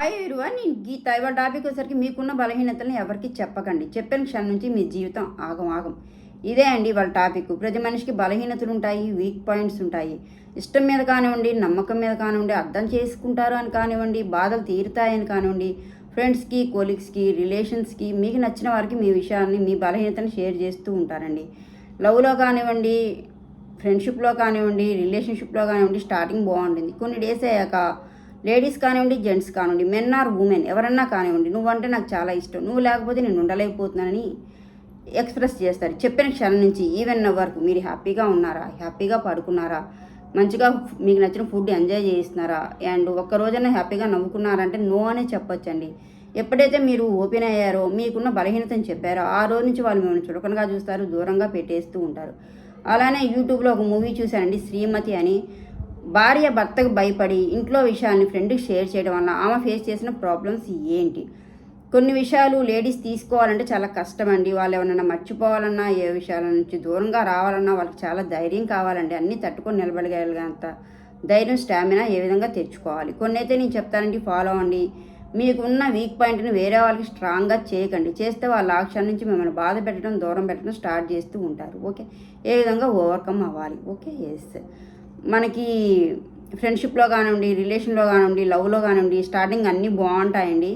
Hi నేను గీత. ఇవాళ topic వచ్చేసరికి మీకున్న బలహీనతలను ఎవరికి చెప్పకండి. చెప్పిన క్షణం నుంచి మీ జీవితం ఆగం ఆగం. ఇదే అండి వాళ్ళ టాపిక్. ప్రతి మనిషికి బలహీనతలు ఉంటాయి వీక్ పాయింట్స్ ఉంటాయి. ఇష్టం మీద కానివ్వండి నమ్మకం మీద కానివ్వండి అర్థం చేసుకుంటారు అని కానివ్వండి బాధలు తీరుతాయని కానివ్వండి ఫ్రెండ్స్కి కోలీగ్స్కి రిలేషన్స్కి మీకు నచ్చిన వారికి మీ విషయాన్ని మీ బలహీనతను షేర్ చేస్తూ ఉంటారండి. లవ్లో కానివ్వండి ఫ్రెండ్షిప్లో కానివ్వండి రిలేషన్షిప్లో కానివ్వండి స్టార్టింగ్ బాగుంటుంది. కొన్ని డేస్ అయ్యాక లేడీస్ కానివ్వండి జెంట్స్ కానివ్వండి మెన్ ఆర్ ఉమెన్ ఎవరన్నా కానివ్వండి నువ్వంటే నాకు చాలా ఇష్టం. నువ్వు లేకపోతే నేను ఉండలేకపోతున్నానని ఎక్స్ప్రెస్ చేస్తారు. చెప్పిన క్షణం నుంచి ఈవెన్ వరకు మీరు హ్యాపీగా ఉన్నారా? హ్యాపీగా పడుకున్నారా? మంచిగా మీకు నచ్చిన ఫుడ్ ఎంజాయ్ చేస్తున్నారా? అండ్ ఒక్క రోజైనా హ్యాపీగా నవ్వుకున్నారంటే నో అనే చెప్పొచ్చండి. ఎప్పుడైతే మీరు ఓపెన్ అయ్యారో మీకున్న బలహీనతను చెప్పారో ఆ రోజు నుంచి వాళ్ళు మిమ్మల్ని చులకనగా చూస్తారు దూరంగా పెట్టేస్తూ ఉంటారు. అలానే యూట్యూబ్లో ఒక మూవీ చూశానండి శ్రీమతి అని. భార్య భర్తకు భయపడి ఇంట్లో విషయాల్ని ఫ్రెండ్కి షేర్ చేయడం వల్ల ఆమె ఫేస్ చేసిన ప్రాబ్లమ్స్ ఏంటి? కొన్ని విషయాలు లేడీస్ తీసుకోవాలంటే చాలా కష్టం అండి వాళ్ళు ఏమన్నా మర్చిపోవాలన్నా ఏ విషయాల నుంచి దూరంగా రావాలన్నా వాళ్ళకి చాలా ధైర్యం కావాలండి. అన్నీ తట్టుకొని నిలబడగలిగేంత ధైర్యం స్టామినా ఏ విధంగా తెచ్చుకోవాలి? కొన్ని అయితే నేను చెప్తానండి ఫాలో అవ్వండి. మీకున్న వీక్ పాయింట్ని వేరే వాళ్ళకి స్ట్రాంగ్గా చేయకండి. చేస్తే వాళ్ళ ఆక్షన్ నుంచి మిమ్మల్ని బాధ పెట్టడం దూరం పెట్టడం స్టార్ట్ చేస్తూ ఉంటారు. ఓకే ఏ విధంగా ఓవర్కమ్ అవ్వాలి? ఓకే ఎస్ మనకి ఫ్రెండ్షిప్లో కానివ్వండి రిలేషన్లో కానివ్వండి లవ్లో కానివ్వండి స్టార్టింగ్ అన్నీ బాగుంటాయండి.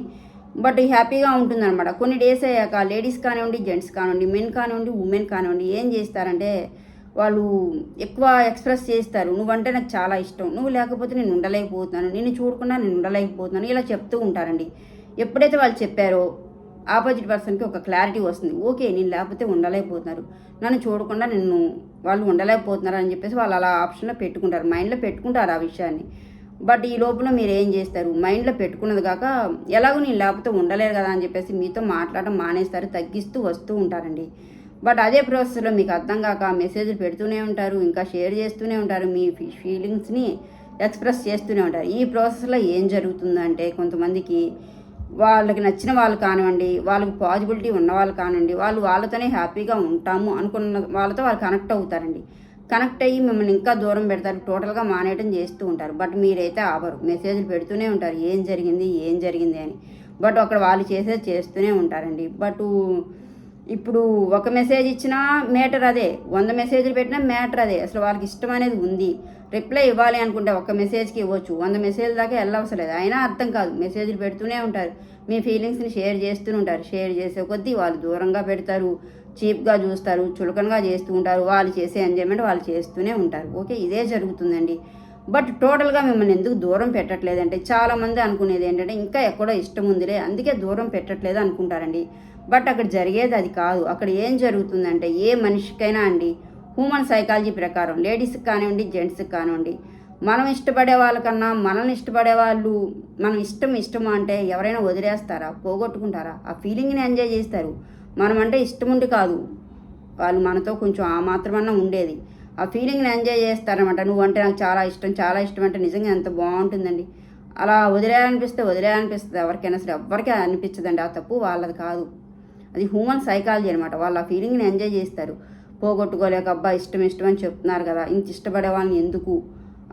బట్ హ్యాపీగా ఉంటుందన్నమాట. కొన్ని డేస్ అయ్యాక లేడీస్ కానివ్వండి జెంట్స్ కానివ్వండి మెన్ కానివ్వండి ఉమెన్ కానివ్వండి ఏం చేస్తారంటే వాళ్ళు ఎక్కువ ఎక్స్ప్రెస్ చేస్తారు. నువ్వంటే నాకు చాలా ఇష్టం. నువ్వు లేకపోతే నేను ఉండలేకపోతున్నాను. నిన్ను చూడకుండా నేను ఉండలేకపోతున్నాను. ఇలా చెప్తూ ఉంటారండి. ఎప్పుడైతే వాళ్ళు చెప్పారో ఆపోజిట్ పర్సన్కి ఒక క్లారిటీ వస్తుంది. ఓకే నేను లేకపోతే ఉండలేకపోతున్నారు. నన్ను చూడకుండా నిన్ను వాళ్ళు ఉండలేకపోతున్నారు అని చెప్పేసి వాళ్ళు అలా ఆప్షన్లో పెట్టుకుంటారు. మైండ్లో పెట్టుకుంటారు ఆ విషయాన్ని. బట్ ఈ లోపల మీరు ఏం చేస్తారు? మైండ్లో పెట్టుకున్నది కాక ఎలాగో నేను లేకపోతే ఉండలేరు కదా అని చెప్పేసి మీతో మాట్లాడడం మానేస్తారు. తగ్గిస్తూ వస్తూ ఉంటారండి. బట్ అదే ప్రాసెస్లో మీకు అర్థం కాక మెసేజ్లు పెడుతూనే ఉంటారు ఇంకా షేర్ చేస్తూనే ఉంటారు మీ ఫీలింగ్స్ని ఎక్స్ప్రెస్ చేస్తూనే ఉంటారు. ఈ ప్రాసెస్లో ఏం జరుగుతుందంటే కొంతమందికి వాళ్ళకి నచ్చిన వాళ్ళు కానివ్వండి వాళ్ళకి పాజిబిలిటీ ఉన్న వాళ్ళు కానివ్వండి వాళ్ళు వాళ్ళతోనే హ్యాపీగా ఉంటాము అనుకున్న వాళ్ళతో వాళ్ళు కనెక్ట్ అవుతారండి. కనెక్ట్ అయ్యి మిమ్మల్ని ఇంకా దూరం పెడతారు టోటల్గా మానేయటం చేస్తూ ఉంటారు. బట్ మీరైతే ఆపరు మెసేజ్లు పెడుతూనే ఉంటారు. ఏం జరిగింది ఏం జరిగింది అని. బట్ అక్కడ వాళ్ళు చేసేది చేస్తూనే ఉంటారండి. బట్ ఇప్పుడు ఒక మెసేజ్ ఇచ్చినా మేటర్ అదే. వంద మెసేజ్లు పెట్టినా మేటర్ అదే. అసలు వాళ్ళకి ఇష్టం అనేది ఉంది. రిప్లై ఇవ్వాలి అనుకుంటే ఒక మెసేజ్కి ఇవ్వచ్చు. వంద మెసేజ్ దాకా వెళ్ళవసరం లేదు. అయినా అర్థం కాదు. మెసేజ్లు పెడుతూనే ఉంటారు. మీ ఫీలింగ్స్ని షేర్ చేస్తూనే ఉంటారు. షేర్ చేసే కొద్దీ వాళ్ళు దూరంగా పెడతారు. చీప్గా చూస్తారు. చులకనగా చేస్తూ ఉంటారు. వాళ్ళు చేసే ఎంజాయ్మెంట్ వాళ్ళు చేస్తూనే ఉంటారు. ఓకే? ఇదే జరుగుతుందండి. బట్ టోటల్గా మిమ్మల్ని ఎందుకు దూరం పెట్టట్లేదంటే చాలామంది అనుకునేది ఏంటంటే ఇంకా ఎక్కడో ఇష్టం ఉందిలే. అందుకే దూరం పెట్టట్లేదు అనుకుంటారండి. బట్ అక్కడ జరిగేది అది కాదు. అక్కడ ఏం జరుగుతుందంటే ఏ మనిషికైనా అండి హ్యూమన్ సైకాలజీ ప్రకారం లేడీస్కి కానివ్వండి జెంట్స్కి కానివ్వండి మనం ఇష్టపడే వాళ్ళకన్నా మనల్ని ఇష్టపడే వాళ్ళు మనం ఇష్టం ఇష్టం అంటే ఎవరైనా వదిలేస్తారా పోగొట్టుకుంటారా? ఆ ఫీలింగ్ని ఎంజాయ్ చేస్తారు. మనం అంటే ఇష్టం ఉండి కాదు. వాళ్ళు మనతో కొంచెం ఆ మాత్రమన్నా ఉండేది. ఆ ఫీలింగ్ని ఎంజాయ్ చేస్తారనమాట నువ్వు అంటే నాకు చాలా ఇష్టం చాలా ఇష్టం అంటే నిజంగా ఎంత బాగుంటుందండి. అలా వదిలేయాలనిపిస్తే వదిలేయాలనిపిస్తుంది. ఎవరికైనా సరే ఎవరికి అనిపించదండి ఆ తప్పు? వాళ్ళది కాదు. అది హ్యూమన్ సైకాలజీ అనమాట వాళ్ళు ఆ ఫీలింగ్ని ఎంజాయ్ చేస్తారు. పోగొట్టుకోలేక అబ్బా ఇష్టం ఇష్టం అని చెప్తున్నారు కదా ఇంత ఇష్టపడే వాళ్ళని ఎందుకు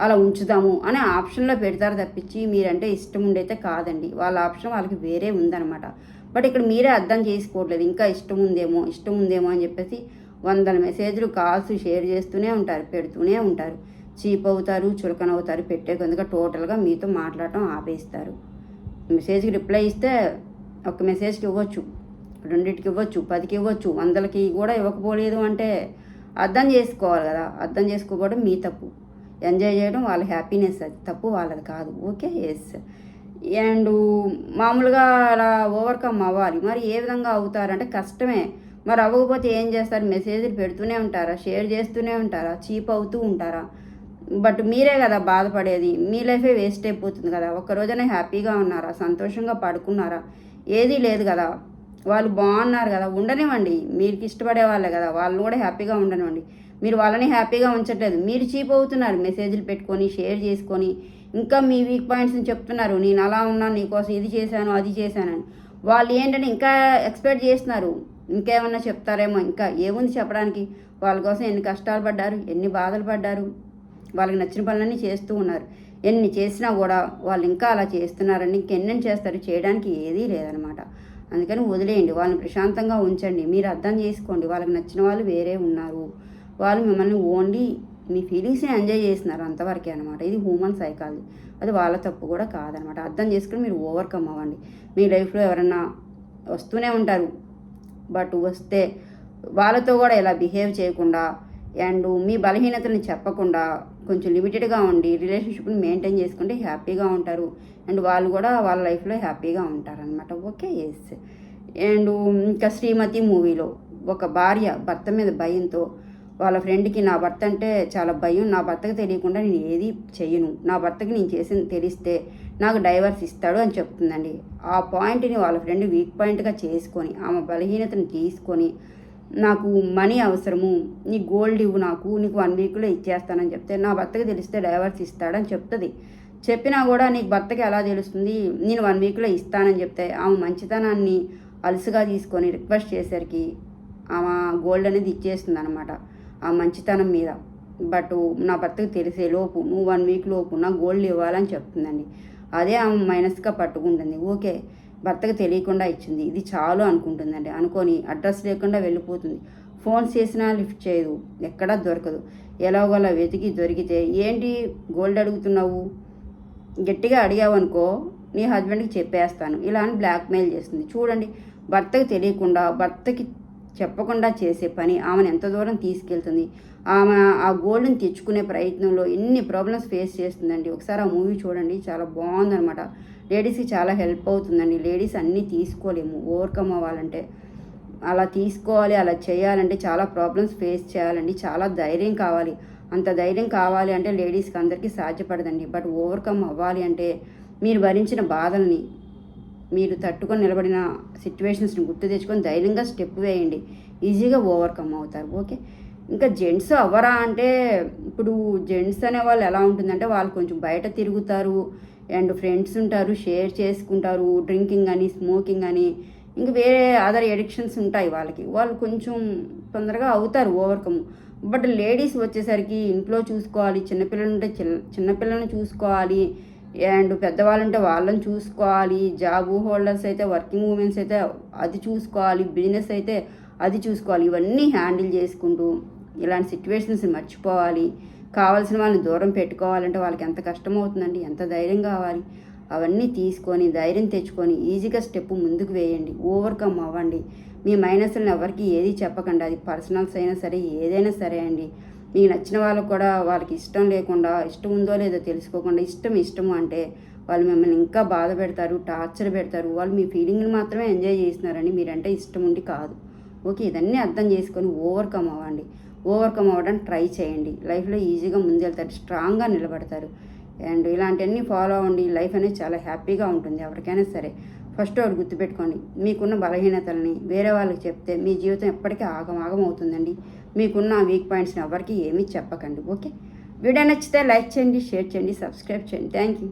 అలా ఉంచుదాము అనే ఆప్షన్లో పెడతారు తప్పించి మీరంటే ఇష్టం ఉండైతే కాదండి. వాళ్ళ ఆప్షన్ వాళ్ళకి వేరే ఉందన్నమాట. బట్ ఇక్కడ మీరే అర్థం చేసుకోవట్లేదు. ఇంకా ఇష్టం ఉందేమో ఇష్టం ఉందేమో అని చెప్పేసి వందల మెసేజ్లు కాల్స్ షేర్ చేస్తూనే ఉంటారు పెడుతూనే ఉంటారు. చీప్ అవుతారు చులకన అవుతారు పెట్టే కొందుగా టోటల్గా మీతో మాట్లాడటం ఆపేస్తారు. మెసేజ్కి రిప్లై ఇస్తే ఒక మెసేజ్కి ఇవ్వచ్చు. రెండింటికి ఇవ్వచ్చు పదికి ఇవ్వచ్చు వందలకి కూడా ఇవ్వకపోలేదు అంటే అర్థం చేసుకోవాలి కదా. అర్థం చేసుకోకపోవడం మీ తప్పు. ఎంజాయ్ చేయడం వాళ్ళ హ్యాపీనెస్ అది. తప్పు వాళ్ళది కాదు. ఓకే? ఎస్ అండ్ మామూలుగా అలా ఓవర్కమ్ అవ్వాలి. మరి ఏ విధంగా అవుతారంటే కష్టమే. మరి అవ్వకపోతే ఏం చేస్తారు? మెసేజ్లు పెడుతూనే ఉంటారా? షేర్ చేస్తూనే ఉంటారా? చీప్ అవుతూ ఉంటారా? బట్ మీరే కదా బాధపడేది. మీ లైఫే వేస్ట్ అయిపోతుంది కదా. ఒక్క రోజునే హ్యాపీగా ఉన్నారా? సంతోషంగా పడుకున్నారా? ఏదీ లేదు కదా. వాళ్ళు బాగున్నారు కదా ఉండనివ్వండి. మీకు ఇష్టపడే వాళ్ళే కదా వాళ్ళని కూడా హ్యాపీగా ఉండనివ్వండి. మీరు వాళ్ళని హ్యాపీగా ఉంచట్లేదు. మీరు చీప్ అవుతున్నారు. మెసేజ్లు పెట్టుకొని షేర్ చేసుకొని ఇంకా మీ వీక్ పాయింట్స్ని చెప్తున్నారు. నేను అలా ఉన్నాను నీకోసం ఇది చేశాను అది చేశానని వాళ్ళు ఏంటంటే ఇంకా ఎక్స్పెక్ట్ చేస్తున్నారు. ఇంకేమన్నా చెప్తారేమో ఇంకా. ఏముంది చెప్పడానికి? వాళ్ళ కోసం ఎన్ని కష్టాలు పడ్డారు ఎన్ని బాధలు పడ్డారు? వాళ్ళకి నచ్చిన పనులన్నీ చేస్తూ ఉన్నారు. ఎన్ని చేసినా కూడా వాళ్ళు ఇంకా అలా చేస్తున్నారని ఇంకెన్నెన్ని చేస్తారు? చేయడానికి ఏదీ లేదనమాట. అందుకని వదిలేయండి వాళ్ళని ప్రశాంతంగా ఉంచండి మీరు అర్థం చేసుకోండి వాళ్ళకి నచ్చిన వాళ్ళు వేరే ఉన్నారు. వాళ్ళు మిమ్మల్ని ఓన్లీ మీ ఫీలింగ్స్ని ఎంజాయ్ చేస్తున్నారు అంతవరకే అనమాట ఇది హ్యూమన్ సైకాలజీ. అది వాళ్ళ తప్పు కూడా కాదనమాట అర్థం చేసుకుని మీరు ఓవర్కమ్ అవ్వండి. మీ లైఫ్లో ఎవరన్నా వస్తూనే ఉంటారు బట్ వస్తే వాళ్ళతో కూడా ఇలా బిహేవ్ చేయకుండా అండ్ మీ బలహీనతను చెప్పకుండా కొంచెం లిమిటెడ్గా ఉండి రిలేషన్షిప్ని మెయింటైన్ చేసుకుంటే హ్యాపీగా ఉంటారు. అండ్ వాళ్ళు కూడా వాళ్ళ లైఫ్లో హ్యాపీగా ఉంటారనమాట ఓకే? ఎస్. అండ్ ఇంకా శ్రీమతి మూవీలో ఒక భార్య భర్త మీద భయంతో వాళ్ళ ఫ్రెండ్కి నా భర్త అంటే చాలా భయం. నా భర్తకు తెలియకుండా నేను ఏది చేయను నా భర్తకి నేను చేసింది తెలిస్తే నాకు డైవర్స్ ఇస్తాడు అని చెప్తుందండి. ఆ పాయింట్ని వాళ్ళ ఫ్రెండ్ వీక్ పాయింట్గా చేసుకొని ఆమె బలహీనతను తీసుకొని నాకు మనీ అవసరము నీ గోల్డ్ ఇవ్వు నాకు నీకు వన్ వీక్లో ఇచ్చేస్తానని చెప్తే నా భర్తకి తెలిస్తే డైవర్స్ ఇస్తాడని చెప్తుంది. చెప్పినా కూడా నీకు భర్తకి ఎలా తెలుస్తుంది? నేను వన్ వీక్లో ఇస్తానని చెప్తే ఆమె మంచితనాన్ని అలసుగా తీసుకొని రిక్వెస్ట్ చేసరికి ఆమె గోల్డ్ అనేది ఇచ్చేస్తుంది అనమాట ఆ మంచితనం మీద. బట్ నా భర్తకు తెలిసే లోపు నువ్వు వన్ వీక్ లోపు నా గోల్డ్ ఇవ్వాలని చెప్తుందండి. అదే ఆమె మైనస్గా పట్టుకుంటుంది. ఓకే భర్తకు తెలియకుండా ఇచ్చింది. ఇది చాలు అనుకుంటుందండి. అనుకొని అడ్రస్ లేకుండా వెళ్ళిపోతుంది. ఫోన్ చేసినా లిఫ్ట్ చేయదు. ఎక్కడా దొరకదు. ఎలాగోలా వెతికి దొరికితే ఏంటి గోల్డ్ అడుగుతున్నావు? గట్టిగా అడిగావు అనుకో నీ హస్బెండ్కి చెప్పేస్తాను. ఇలా అని బ్లాక్మెయిల్ చేస్తుంది. చూడండి భర్తకు తెలియకుండా భర్తకి చెప్పకుండా చేసే పని ఆమెను ఎంత దూరం తీసుకెళ్తుంది? ఆమె ఆ గోల్డ్ని తెచ్చుకునే ప్రయత్నంలో ఎన్ని ప్రాబ్లమ్స్ ఫేస్ చేస్తుందండి. ఒకసారి ఆ మూవీ చూడండి చాలా బాగుందనమాట లేడీస్కి చాలా హెల్ప్ అవుతుందండి. లేడీస్ అన్నీ తీసుకోలేము. ఓవర్కమ్ అవ్వాలంటే అలా తీసుకోవాలి అలా చేయాలంటే చాలా ప్రాబ్లమ్స్ ఫేస్ చేయాలండి. చాలా ధైర్యం కావాలి. అంత ధైర్యం కావాలి అంటే లేడీస్కి అందరికీ సాధ్యపడదండి. బట్ ఓవర్కమ్ అవ్వాలి అంటే మీరు భరించిన బాధల్ని మీరు తట్టుకొని నిలబడిన సిచ్యువేషన్స్ని గుర్తు తెచ్చుకొని ధైర్యంగా స్టెప్ వేయండి. ఈజీగా ఓవర్కమ్ అవుతారు. ఓకే ఇంకా జెంట్స్ అవ్వరా అంటే ఇప్పుడు జెంట్స్ అనే వాళ్ళు ఎలా ఉంటుందంటే వాళ్ళు కొంచెం బయట తిరుగుతారు అండ్ ఫ్రెండ్స్ ఉంటారు షేర్ చేసుకుంటారు డ్రింకింగ్ అని స్మోకింగ్ అని. ఇంకా వేరే అదర్ ఎడిక్షన్స్ ఉంటాయి వాళ్ళకి. వాళ్ళు కొంచెం తొందరగా అవుతారు ఓవర్కమ్ బట్ లేడీస్ వచ్చేసరికి ఇంట్లో చూసుకోవాలి చిన్నపిల్లలు ఉంటే చిన్న చిన్నపిల్లల్ని చూసుకోవాలి. అండ్ పెద్దవాళ్ళు ఉంటే వాళ్ళని చూసుకోవాలి. జాబ్ హోల్డర్స్ అయితే వర్కింగ్ ఉమెన్స్ అయితే అది చూసుకోవాలి. బిజినెస్ అయితే అది చూసుకోవాలి. ఇవన్నీ హ్యాండిల్ చేసుకుంటూ ఇలాంటి సిచ్యువేషన్స్ మర్చిపోవాలి. కావాల్సిన వాళ్ళని దూరం పెట్టుకోవాలంటే వాళ్ళకి ఎంత కష్టం అవుతుందండి ఎంత ధైర్యం కావాలి? అవన్నీ తీసుకొని ధైర్యం తెచ్చుకొని ఈజీగా స్టెప్ ముందుకు వేయండి. ఓవర్కమ్ అవ్వండి. మీ మైనస్లను ఎవరికి ఏది చెప్పకండి. అది పర్సనల్స్ అయినా సరే ఏదైనా సరే అండి. మీకు నచ్చిన వాళ్ళకు కూడా వాళ్ళకి ఇష్టం లేకుండా ఇష్టం ఉందో లేదో తెలుసుకోకుండా ఇష్టం ఇష్టము అంటే వాళ్ళు మిమ్మల్ని ఇంకా బాధ పెడతారు టార్చర్ పెడతారు. వాళ్ళు మీ ఫీలింగ్ని మాత్రమే ఎంజాయ్ చేస్తున్నారని మీరంటే ఇష్టం ఉండి కాదు. ఓకే ఇదన్నీ అర్థం చేసుకొని ఓవర్కమ్ అవ్వండి. ఓవర్కమ్ అవ్వడానికి ట్రై చేయండి. లైఫ్లో ఈజీగా ముందెళ్తారు స్ట్రాంగ్గా నిలబడతారు. అండ్ ఇలాంటివన్నీ ఫాలో అవ్వండి. లైఫ్ అనేది చాలా హ్యాపీగా ఉంటుంది ఎవరికైనా సరే. ఫస్ట్ ఒకటి గుర్తుపెట్టుకోండి. మీకున్న బలహీనతల్ని వేరే వాళ్ళకి చెప్తే మీ జీవితం ఎప్పటికీ ఆగం ఆగం అవుతుందండి. మీకున్న వీక్ పాయింట్స్ని ఎవరికి ఏమీ చెప్పకండి ఓకే వీడియో నచ్చితే లైక్ చేయండి షేర్ చేయండి సబ్స్క్రైబ్ చేయండి. Thank you